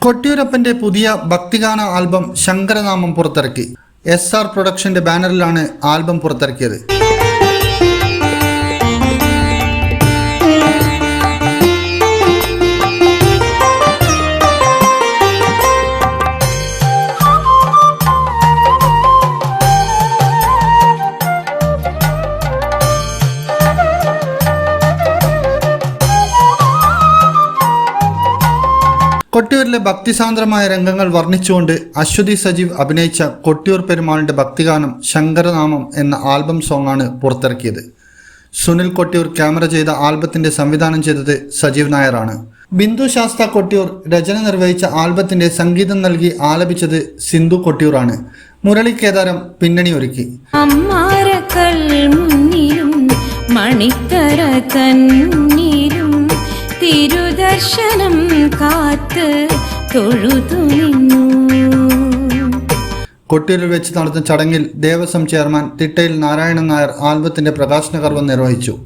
കൊട്ടിയൂരപ്പന്റെ പുതിയ ഭക്തിഗാന ആൽബം ശങ്കരനാമം പുറത്തിറക്കി. S R പ്രൊഡക്ഷന്റെ ബാനറിലാണ് ആൽബം പുറത്തിറക്കിയത്. കൊട്ടിയൂരിലെ ഭക്തിസാന്ദ്രമായ രംഗങ്ങൾ വർണിച്ചുകൊണ്ട് അശ്വതി സജീവ് അഭിനയിച്ച കൊട്ടിയൂർ പെരുമാളിന്റെ ഭക്തിഗാനം ശങ്കരനാമം എന്ന ആൽബം സോങ്ങാണ് പുറത്തിറക്കിയത്. സുനിൽ കൊട്ടിയൂർ ക്യാമറ ചെയ്ത ആൽബത്തിന്റെ സംവിധാനം ചെയ്തത് സജീവ് നായരാണ്. ബിന്ദു ശാസ്ത കൊട്ടിയൂർ രചന നിർവഹിച്ച ആൽബത്തിന്റെ സംഗീതം നൽകി ആലപിച്ചത് സിന്ധു കൊട്ടിയൂറാണ് മുരളി കേദാരം പിന്നണി ഒരുക്കി. മണിക്കര തന്നീരും മണിക്കര തിരുദർശനം കാത്ത് തൊഴുതു നിന്നു. കൊട്ടിയൂരിൽ വെച്ച് നടന്ന ചടങ്ങിൽ ദേവസ്വം ചെയർമാൻ തിട്ടയിൽ നാരായണൻ നായർ ആൽബത്തിന്റെ പ്രകാശന കർമ്മം നിർവഹിച്ചു.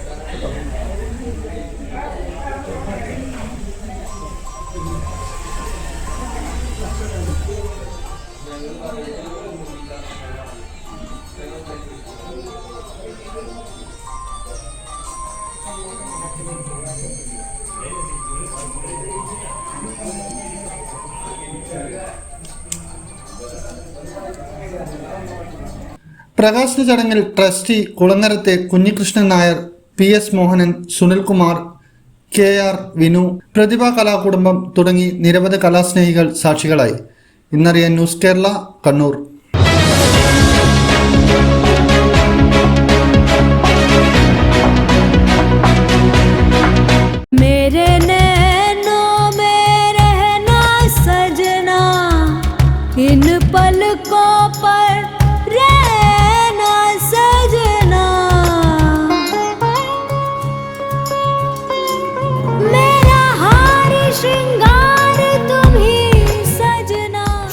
പ്രകാശന ചടങ്ങിൽ trustee കുളങ്ങരത്തെ Kunhikrishnan Nair P S Mohanan Sunilkumar K R Vinu പ്രതിഭാ കലാകുടുംബം തുടങ്ങി നിരവധി കലാസ്നേഹികൾ സാക്ഷികളായി. ഇന്നറിയാൻ news Kerala Kannur.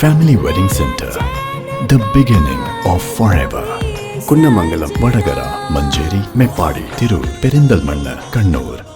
Family wedding centre the beginning of forever Kunnamangalam Vadakara Manjeri Meppadi Tirur Perinthalmanna Kannur